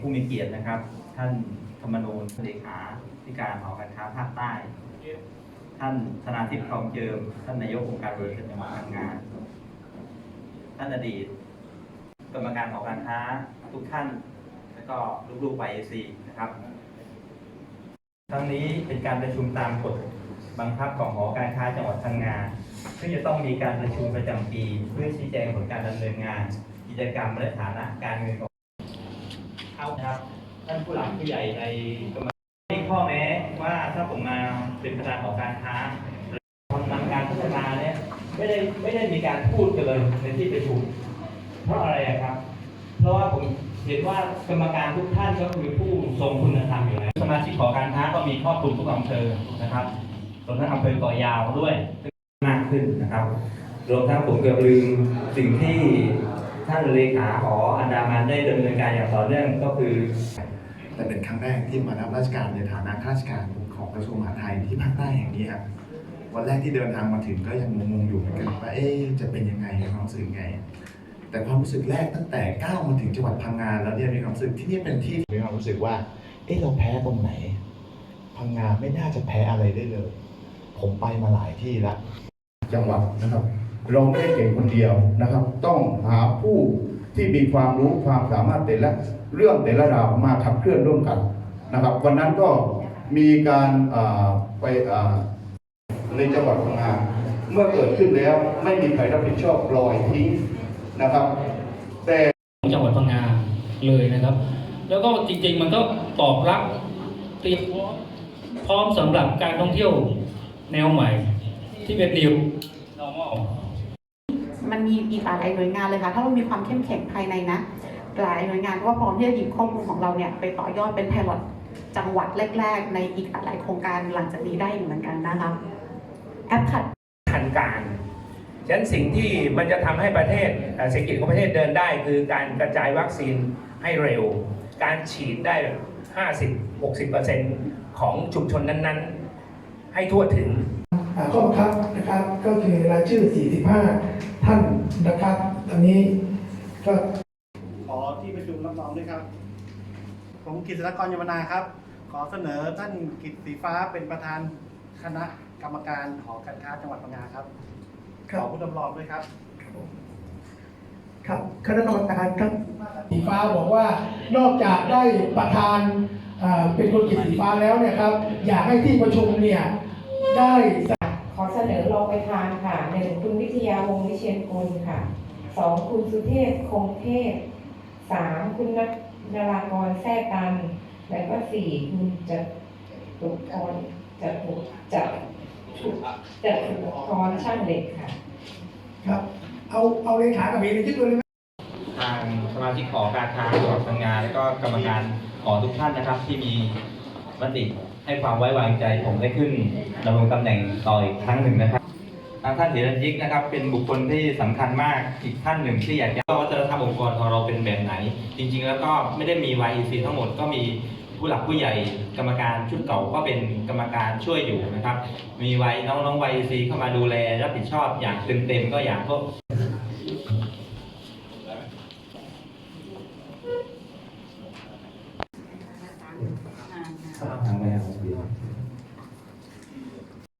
ผู้มีเกียรตินะครับ ท่านธรรมนูญเลขาธิการหอการค้าภาคใต้ ท่านธนาทิพย์ทองเจิม ท่านนายกองค์การบริหารจังหวัดพังงานท่านอดีตกรรมการหอการค้าทุกท่าน แล้วก็ลูกๆไยซีนะครับครั้งนี้เป็นการประชุมตามกฎบังคับของหอการค้าจังหวัดพังงาซึ่งจะต้องมีการประชุมประจำปี เพื่อชี้แจงผลการดำเนินงาน กิจกรรมและฐานะการเงินของ เอาครับ ท่านผู้หลักผู้ใหญ่ในกรรมการีข้อแม้ว่าถ้าผมมาเป็นประธานหองการค้าทำนการพัฒนาเนี่ยไม่ได้ไม่ได้มีการพูดกันเลยในที่ประชุมเพราะอะไระครับ เพราะว่าผมเห็นว่ากรรมการทุกท่านก็คือผู้ทรงคุณธรรมอยู่แล้วสมาชิกของการค้าก็มีครอบคลุมทุกอำเภอนะครับรวมทั้งอำเภอกาะยาวด้วยมากขึ้นนะครับ รวมทั้งผมเกือบลืมสิ่งที่ ท่านเลขาหออันดามันได้ดำเนินการอย่างต่อเนื่องก็คือ แต่เป็นครั้งแรกที่มารับราชการในฐานะข้าราชการของกระทรวงมหาดไทยที่ภาคใต้แห่งนี้ครับวันแรกที่เดินทางมาถึงก็ยังงงๆอยู่เหมือนกันว่าเอ๊ะจะเป็นยังไงมีความรู้สึกยังไง แต่ความรู้สึกแรกตั้งแต่ก้าวมาถึงจังหวัดพังงาแล้วเนี่ยมีความรู้สึกที่นี่เป็นที่มีความรู้สึกว่าเอ๊ะเราแพ้ตรงไหน พังงาไม่น่าจะแพ้อะไรได้เลย ผมไปมาหลายที่แล้วจังหวัดนะครับ เราไม่ได้เก่งคนเดียวนะครับ ต้องหาผู้ที่มีความรู้ความสามารถแต่ละเรื่องแต่ละราวมาขับเคลื่อนร่วมกันนะครับ วันนั้นก็มีการไปในจังหวัดพังงาเมื่อเกิดขึ้นแล้วไม่มีใครรับผิดชอบปล่อยทิ้งนะครับ แต่จังหวัดพังงาเลยนะครับ แล้วก็จริงๆมันก็ตอบรับเตรียมพร้อมสำหรับการท่องเที่ยวแนวใหม่ที่เป็น new normal มันมีอีกหลายหน่วยงานเลยค่ะ ถ้าเรามีความเข้มแข็งภายในนะ หลายหน่วยงานก็พร้อมที่จะหยิบข้อมูลของเราเนี่ยไปต่อยอดเป็นไพลอตจังหวัดแรก ๆ ในอีกหลายโครงการหลังจากนี้ได้อีกเหมือนกันนะคะแอปขัดทันการฉะนั้นสิ่งที่มันจะทำให้ประเทศเศรษฐกิจของประเทศเดินได้ คือการกระจายวัคซีนให้เร็ว การฉีดได้ 50-60%ของชุมชนนั้นๆ ให้ทั่วถึง ข้อบังคับนะครับก็คือรายชื่อ 45 ท่านนะครับตอนนี้ก็ขอที่ประชุมรับรองด้วยครับ ผมกิตรกรยมนาครับ ขอเสนอท่านกิตสีฟ้าเป็นประธานคณะกรรมการหอการค้าจังหวัดพังงาครับคขรัอบผู้รับรองด้วยครับ ครับคณะกรรมการครับสีฟ้าบอกว่านอกจากได้ประธานอ่าเป็นคนกิจสีฟ้าแล้วเนี่ยครับ อยากให้ที่ประชุมเนี่ยได้ขอเส นอรองประธานค่ะหนึ่งคุณวิทยาวงศ์วิเชียนกุลค่ะสองคุณสุเทพคงเทพสามคุณนนรากรแท้กัน และก็สี่คุณจะตุกรจะตุจะตุจะตุกรช่างเหล็กค่ะ ครับ เอาเอาเลขากับเอกในชื่อตัวเลยไหมทางสมาชิกหอการค้าจังหวัดพังงาและก็กรรมการหอทุกท่านนะครับที่มีมติ ให้ความไว้วางใจผมได้ขึ้นดำรงตำแหน่งต่ออีกครั้งหนึ่งนะครับทางท่านเถรยิกนะครับ เป็นบุคคลที่สำคัญมากอีกท่านหนึ่งที่อยากจะว่าวัฒนธรรมองค์กรของเราเป็นแบบไหน จริง ๆ แล้วก็ไม่ได้มี YEC ทั้งหมดก็มีผู้หลักผู้ใหญ่กรรมการชุดเก่าก็เป็นกรรมการช่วยอยู่นะครับ มีวัยน้องๆ YEC เข้ามาดูแลรับผิดชอบอย่างเต็มๆก็อย่างพวก